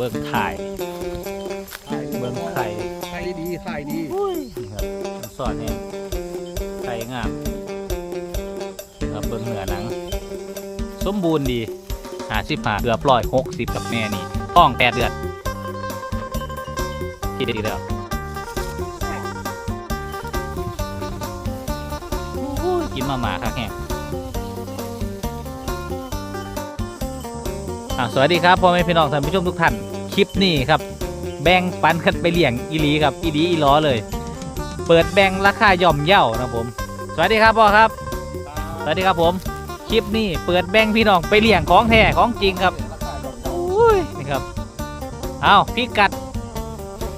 เบิ่งถ่ายเบิ่งไข่ไข่ดีไข่ดีนี่ครับมันสอนเนี่ยไข่งามครับเบิ่งเนื้อหนัง สมบูรณ์ดีหาสิบหาเกือบร้อยหกสิบกับแม่นี่ท้องแปดเดือนที่ดีแล้วโอ้ยกินมาหมาครับแห้งอะสวัสดีครับพ่อแม่พี่น้องท่านผู้ชมทุกท่านค ลิปนี้ครับ แบ่งปันกันไปเลี้ยงอีลีครับอีลีอีล้อเลย เปิดแบ่งราคาย่อมเย่านะครับผม สวัสดีครับพ่อครับ สวัสดีครับผมคลิปนี้เปิดแบ่งพี่น้องไปเลี้ยงของแท้ของจริงครับอุ้ยนี่ครับเอาพี่กัด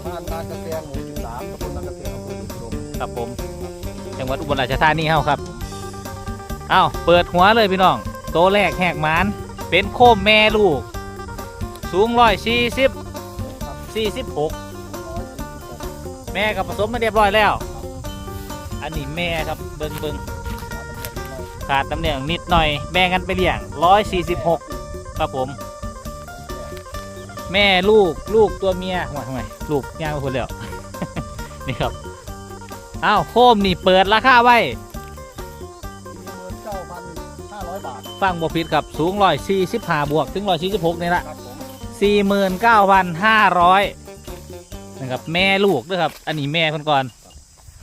บ้านนากระเตียงหมู่สิบสามตำบลนากระเตียงอำเภอดุสิตครับผมจังหวัดอุบลราชธานีเฮาครับเอาเปิดหัวเลยพี่น้องโตแรกแหกมานเป็นโคมแม่ลูก สูงร้อยสี่สิบสี่สิบหกแม่กับผสมมาเรียบร้อยแล้ว อันนี้แม่ครับเบิงเบิงขาดตำแหน่งนิดหน่อยแบ่งกันไปเลี้ยงร้อยสี่สิบหกครับผม แม่ลูกลูกตัวเมียทำไมทำไมลูกย่างไปคนเดียวนี่ครับอ้าวโคมนี่เปิดราคาไว้เก้าพันห้าร้อยบาทฟังบพิษครับสูงร้อยสี่สิบห้าบวกถึงร้อยสี่สิบหกนี่แหละครับผม สี่หมื่นเก้าพันห้าร้อยนะครับแม่ลูกด้วยครับ อันนี้แม่คนก่อน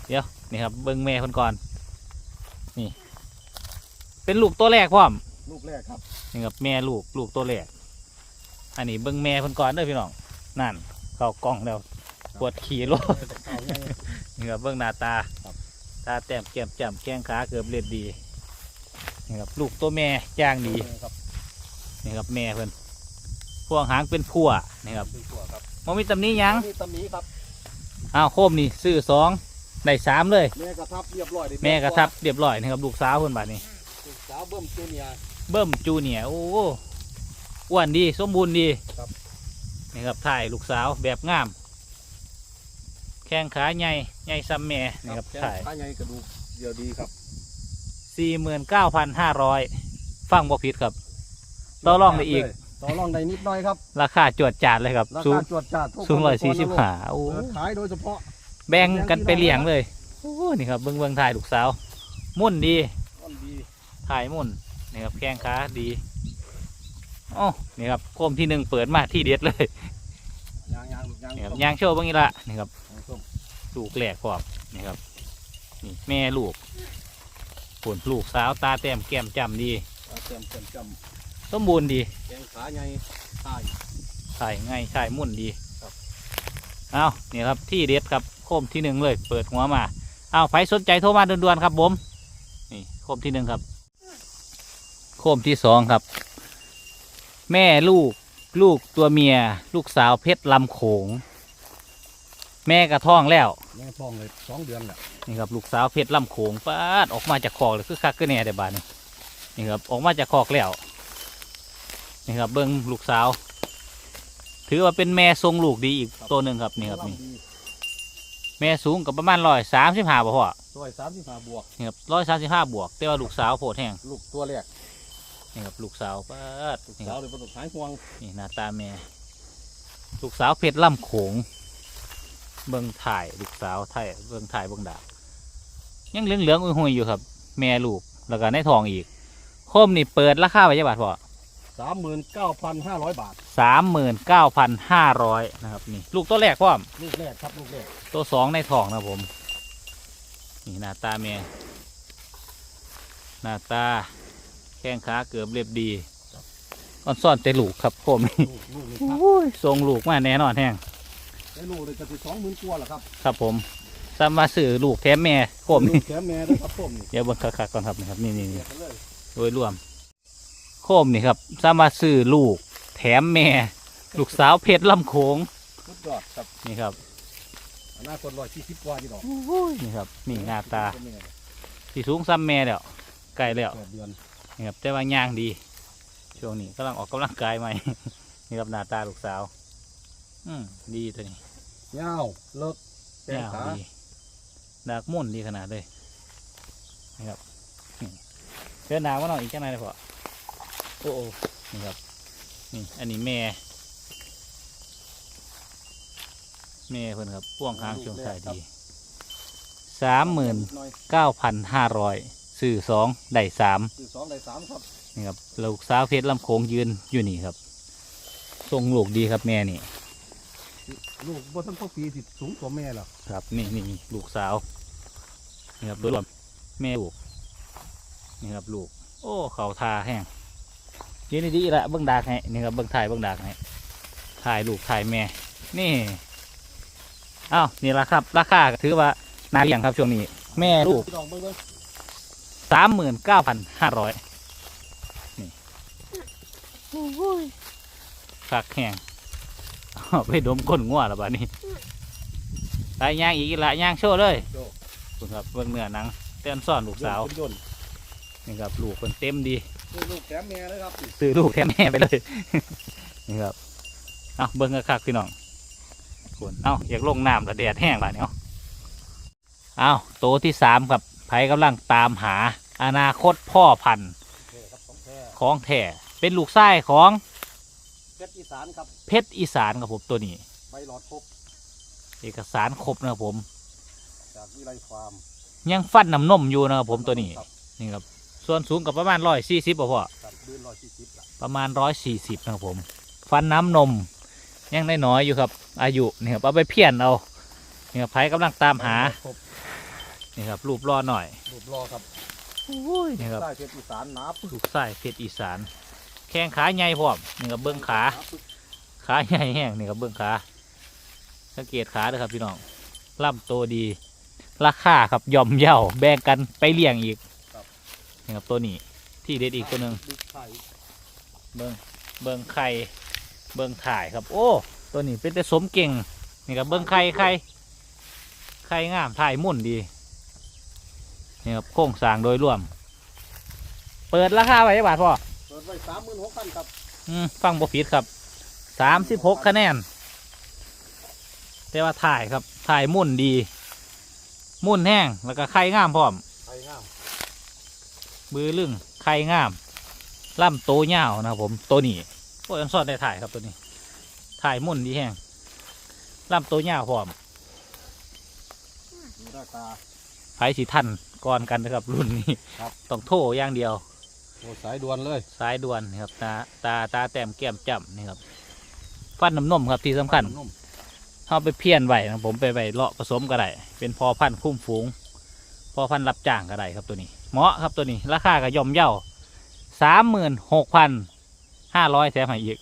เดี๋ยวนี่ครับเบิ้งแม่คนก่อน นี่ เป็นลูกตัวแรกพร้อมลูกแรกครับนี่ครับแม่ลูกลูกตัวแรก อันนี้เบิ้งแม่คนก่อนเด้อพี่น้องนั่น เข้ากล้องแล้วปวดขี่รถเอาไงนี่ครับเบิ้งหน้าตาครับตาแต้มแก้มจ้ำแข้งขาเกือบเรียดดีนี่ครับลูกตัวแม่ย่างดีครับนี่ครับแม่เพิ่น พวงหางเป็นพั่วนี่ครับเป็นตัวครับมันมีตำหนี้ยังนี่ตำหนี้ครับอ้าวโคมนี่ซื้อสองได้สามเลย แม่กระทับเรียบร้อยดีแม่กระทับเรียบร้อยนะครับลูกสาวคนบาดนี้ ลูกสาวเบิ้มจูเนียร์ เบิ้มจูเนียร์โอ้อ้วนดีสมบูรณ์ดีครับ นี่ครับถ่ายลูกสาวแบบงาม แข้งขาใหญ่ใหญ่ซ้ำแม่นี่ครับแข้งถ่ายขาใหญ่กระดูกเดียวดีครับสี่หมื่นเก้าพันห้าร้อยฟังบ่ผิดครับ ต่อรองได้อีก ต่อรองได้นิดหน่อยครับ ราคาจวดจาดเลยครับราสูงคาจวดจ้าทุกสูงร้อยสี่สิบห้าโอ้เปิดขายโดยเฉพาะแบ่งกันไปเลี้ยงเลยโอ้นี่ครับเบิ้งเบิ้งถ่ายลูกสาวมุ่นดีต้นดีถ่ายมุ่นนี่ครับแข้งขาดีอ๋อนี่ครับโคมที่หนึ่งเปิดมาที่เด็ดเลยยางยางยางนี่ครับยางโชว์เบางอีละนี่ครับ ส้มลูกแหลกพร้อมนี่ครับ นี่แม่ลูกผลลูกสาวตาแต้มแก้มจำดีเต็มเต็มจ สมบูรณ์ดีำแข้งขาใหญ่ถ่ายถ่ายง่ายถ่ายมุ่นดีครับเอานี่ครับที่เด็ดครับโคมที่หนึ่งเลย เปิดหัวมาเอาใครสนใจโทรมาด่วนๆครับผมนี่โคมที่หนึ่งครับ โคมที่สองครับ แม่ลูกลูกตัวเมีย ลูกสาวเพชรลำโขง แม่กระท้องแล้วแม่ท้องเลยสองเดือนแหละนี่ครับลูกสาวเพชรลำโขงปาดออกมาจากคอกเลยคือคักก็แน่แต่บานนี่นี่ครับออกมาจากคอกแล้ว นี่ครับเบิ้งลูกสาว ถือว่าเป็นแม่ทรงลูกดีอีกตัวหนึ่งครับนี่ครับนี่แม่สูงกับประมาณร้อยสามสิบห้าบ่พ่อซอยสามสิบห้าบวกนี่ครับร้อยสามสิบห้าบวกแต่ว่าลูกสาวโผดแห้งลูกตัวแรกนี่ครับลูกสาวปาดลูกนี่คสารัวบเลยประสบหายห่วงนี่หน้าตาแม่ลูกสาวเพชรลำโขง เบิ้งถ่ายลูกสาวถ่ายเบิ้งถ่ายเบิ้งดาบยังเหลืองเหลืองๆอุ้ยหุยๆอยู่ครับ แม่ลูกแล้วก็ในทองอีกโคมนี่เปิดราคาไว้จังบาทพอ สามหมื่นเก้าพันห้าร้อยบาท สามหมื่นเก้าพันห้าร้อยนะครับนี่ลูกตัวแรกพร้อม ลูกแรกครับลูกแรกตัวสองในทองนะครับผม นี่หน้าตาแม่หน้าตาแข้งขาเกือบเรียบดีอ่อนซ่อนแต่ลูกครับผมนี่ลูกลูกนี่ครับทรงลูกมาแน่นอนแห้งได้ลูกเลยจะสิสองหมื่นกว่าแหละครับครับผมสามมาสื่อลูกแถมแม่ผมลูนี่กแขนแม่ด้วยครับผมนี่เดี๋ยวเบิ่งคักๆก่อนครับนี่ครับนี่นี่เสีนี่ยกันเลยโดยรวม โคมนี่ครับสามารถซื้อลูกแถมแม่ ลูกสาวเพชรลำโขงสุดยอดครับนี่ครับอนาคตร้อยสี่สิบกว่าที่ดอกนี่ครับนี่หน้าตาเป็นยังไงที่สูงซ้ำแม่แล้วไกลแล้วแปดเดือนนี่ครับแต่ว่าย่างดี ช่วงนี้กำลังออกกำลังกายใหม่นี่ครับหน้าตาลูกสาว อืมดีตัวนี้ยาวเลิกแขนยาวขาดีดากมุ่นดีขนาดเลยนี่ครับนี่เดินหนาวมาหน่อยอีกจังไหนเลยพ่อโอ้โอ้นี่ครับนี่อันนี้แม่ แม่เพิ่นครับพ่วงค้างช่วงสายดีสามหมื่นหน่อยเก้าพันห้าร้อยซื้อสองได้สามคือสองได้สามครับนี่ครับลูกสาวเพชรลำโขงยืนอยู่นี่ครับทรงลูกดีครับแม่นี่ลูกบ่ทั้งพวกปีสิสูงกว่าแม่หรอกครับ นี่นี่ลูกสาวนี่ครับโดยรวมแม่ลูกนี่ครับลูก โอ้เขาทาแห้ง ยืนดีๆละเบิ้งดากให้นี่ครับเบิ้งถ่ายเบิ้งดากให้ถ่ายลูกถ่ายแม่นี่อ้าวนี่ละครับ ราคาก็ถือว่านาเลี้ยงครับช่วงนี้ แม่ลูกพี่น้องเบิ่งเบิ่งสามหมื่นเก้าพันห้าร้อยนี่คักแห้งเอาไปดมก้นงัวแล้วบ้านี้ไปย่างอีกละย่างโชว์เลยโจ้คุณครับเบิ่งเนื้อหนังเต้นซ่อนลูกสาวยนต์นี่ครับลูกคนเต็มดี นี่ลูกแถมแม่เลยครับซื้อลูกแทนแม่ไปเลย นี่ครับเอาเบิ่งกระคักพี่น้องคุณเอาอยากลงน้ำแต่แดดแห้งบ้านี้เอาเอาโตวที่สามครับไผกำลังตามหา อนาคตพ่อพันธุ์แท้ครับของแท้ของแท้เป็นลูกไส้ของเพชรอีสานครับเพชรอีสานครับผมตัวนี้ใบหลอดครบเอกสารครบนะครับผมจากวิไลฟาร์มยังฟันน้ำนมอยู่นะครับผมตัวนี้ครับนี่ครับ ส่วนสูงกับประมาณร้อยสี่สิบพ่อครับดืนร้อยสี่สิบละประมาณร้อยสี่สิบนะครับผม ฟันน้ำนมยังได้น้อยอยู่ครับ อายุนี่ครับเอาไปเพี้ยนเอานี่ครับไผกำลังตามหาครบนี่ครับรูปรอหน่อยรูปรอครับนี่ครับได้เพชรอีสานหนาปึ๊กลูกไส้เพชรอีสาน แข้งขาใหญ่พร้อมนี่ครับเบื้องขา หนาปึ๊กขาใหญ่แห้งนี่ครับเบื้องขาสังเกตขาด้วยครับพี่น้องล่ำโตดี ราคาครับย่อมเย่าแบ่งกันไปเลี้ยงอีก นี่ครับตัวนี้ที่เด็ดอีกตัวหนึ่งลูกไข่เบิ้งเบิ้งไข่เบิ้งถ่ายครับ โอ้ ตัวนี้เป็นแต่สมเก่งนี่ครับเบิ้งไข่ไข่ไข่งามถ่ายมุ่นดีนี่ครับโครงสร้างโดยรวม เปิดราคาไว้จักบาทพ่อเปิดไว้สามหมื่นหกพันครับอืมฟังบ่ผิดครับสามสิบหกคะแนน แต่ว่าถ่ายครับถ่ายมุ่นดี มุ่นแห้งแล้วก็ไข่งามพร้อมไข่งาม บือลึงไข่งามล่ำโตเงาวนะครับผมตัวนี้โอ้ยอันซอดได้ถ่ายครับตัวนี้ ถ่ายมุ่นดีแห้งล่ำโตเงาวพร้อมดูหน้าตาไผสิทันก่อนกันนะครับรุ่นนี้ครับ ต้องโทรอย่างเดียวโอ้สายด่วนเลย สายด่วนนี่ครับตาตาตาแต้มแก้มจ้ำนี่ครับฟันน้ำนมครับที่สำคัญนุ่มเอาไปเพี้ยนไว้นะครับผมไปไว้เลาะผสมก็ได้เป็นพอพันธุ์คุ้มฝูง พอพันธุ์รับจ้างก็ได้ครับตัวนี้ เหมาะครับตัวนี้ ราคาก็ย่อมเย่าสามหมื่นหกพันห้าร้อยแถมให้อีก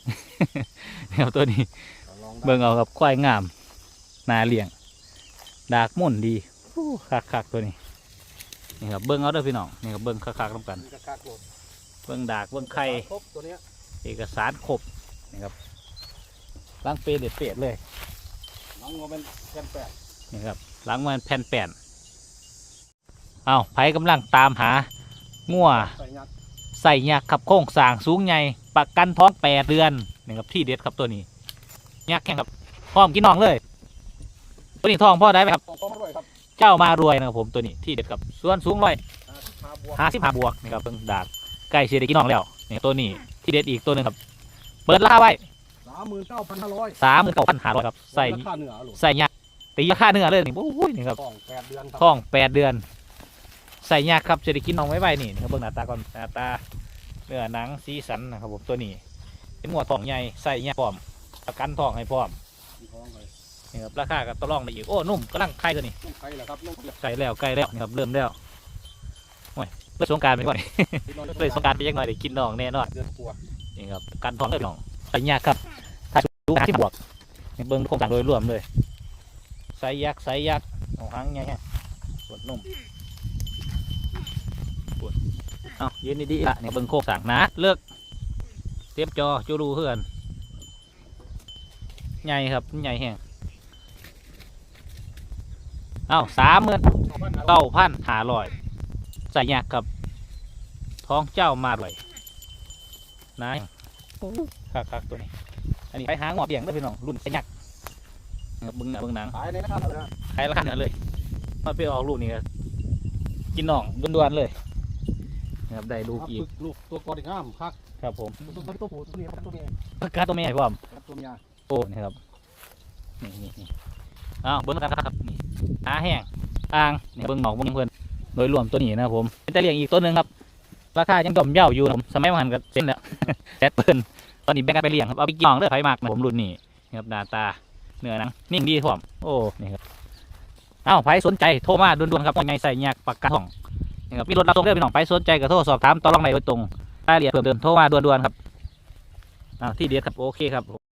นี่ครับตัวนี้ๆลองได้เบิ่งเอาครับควายงามนาเลี้ยง ดากมุ่นดีอู้คักๆตัวนี้นี่ครับเบิ่งเอาเด้อพี่น้องนี่ครับเบิ่งคักๆน้ำกันมีกระคักโหลดเบิ่งดากเบิ่งไข่ครบตัวเนี้ยเอกสารครบนี่ครับล้างเปรเด็ดเปรดเลยหนังมันเป็นแผ่นแปดนี่ครับล้างมันแผ่นแป่น เอาไผกำลังตามหางัวใส่ยักษ์ใส่ยักษ์ขับโค้งสร้างสูงใหญ่ประกันท้องแปดเดือนนี่ครับที่เด็ดครับตัวนี้ยักษ์แข่งครับพร้อมกินน้องเลย ตัวนี้ทองพ่อได้ไหมครับต้องต้องมาด้วยครับเจ้ามารวยนะครับผมตัวนี้ที่เด็ดครับส่วนสูงร้อยห้าบวกห้าสิบห้าบวกนี่ครับเพิ่งดากใกล้เชียร์ได้กินน้องแล้วนี่ตัวนี้ที่เด็ดอีกตัวหนึงครับเปิดราคาไว้สามหมื่นเก้าพันห้าร้อยสามหมื่นเก้าพันห้าร้อยครับใส่ราคาเนื้อโหลดใส่ยักษ์ตีราคาเนื้อเลยนี่โอ้ยนี่ครับท้องแปดเดือน ใส่ยักษ์ครับจะได้กินน้องไว้ไว้นี่นะครับเบิ่งหน้าตาก่อนหน้าตาเนื้อหนังสีสันนะครับผมตัวนี้เป็นหัวท้องใหญ่ใส่ยักษ์พร้อมประกันท้องให้พร้อมท้องเลยนี่ครับราคาก็ต่อรองได้อีกโอ้นุ่มกำลังไข่ตัวนี้นุ่มไข่เหรอครับนุ่มเกลือไก่แล้วไก่แล้วนี่ครับเริ่มแล้วโอ้ยเปิดสงกรารไปก่อนเปิดสงกรารไปยังหน่อยได้กินน้องแน่นอนเดือนกว่านี่ครับกันท้องเลยน้องใส่ยักษ์ครับถ้าดูที่บวกนี่เบิ่งโครงสร้างโดยรวมเลยใส่ยักษ์ใส่ยักษ์เอาหางไงฮะปวดนุ่ม เอายืนดีๆละเนี่ยเบิ่งโคกสั่งนะเลิกเตรียมจอจูรูเพื่อนใหญ่ครับใหญ่แห้งเอาสามหมื่นเก้าพันหาลอยใส่ยากกับท้องเจ้ามาเลยนายคักคักๆตัวนี้ อันนี้ไปหาหงอดเบี่ยงได้อพี่น้องรุ่นใส่ยักษ์นะครับเบิ่งหนังเบิ่งหนังขายเลยนะครับขายราคาเหนือเลยมาไปออกลูกนี่ก็กินน่องด่วนๆเลย นะครับได้ลูกอีก ลูกตัวกอดอีกห้ามคักครับผมตัวตัวตัวผู้ตัวนี้ตัวเมียปากกาตัวแม่ให้พร้อมตัวเมียโอ้นี่ครับนี่นี่นี่อ้าวเบิ้งกันครับนี่หาแห้งอ่างนี่เบิ้งหมอกเบิ้งเพื่อนโดยรวมตัวนี้นะครับผมเป็นแต่เลี้ยงอีกตัวหนึ่งครับราคายังย่อมเย่าอยู่นะครับสมัยมันก็เส้นแล้วแซดเปิ้นตอนนี้แบ่งกันไปเลี้ยงครับเอาไปกินเด้อไผมากนะผมรุ่นนี้นี่ครับหน้าตาเนื้อหนังนิ่งดีพร้อมโอ้นี่ครับเอ้าไผสนใจโทรมาด่วนๆครับว่าไงใส่ยากปากกาท่อง นี่ครับมีรถรับส่งเรื่องพี่น้องไปสนใจก็โทรสอบถามต่อรองได้โดยตรงรายละเอียดเพิ่มเติมโทรมาด่วนๆครับที่เดียดครับโอเคครับ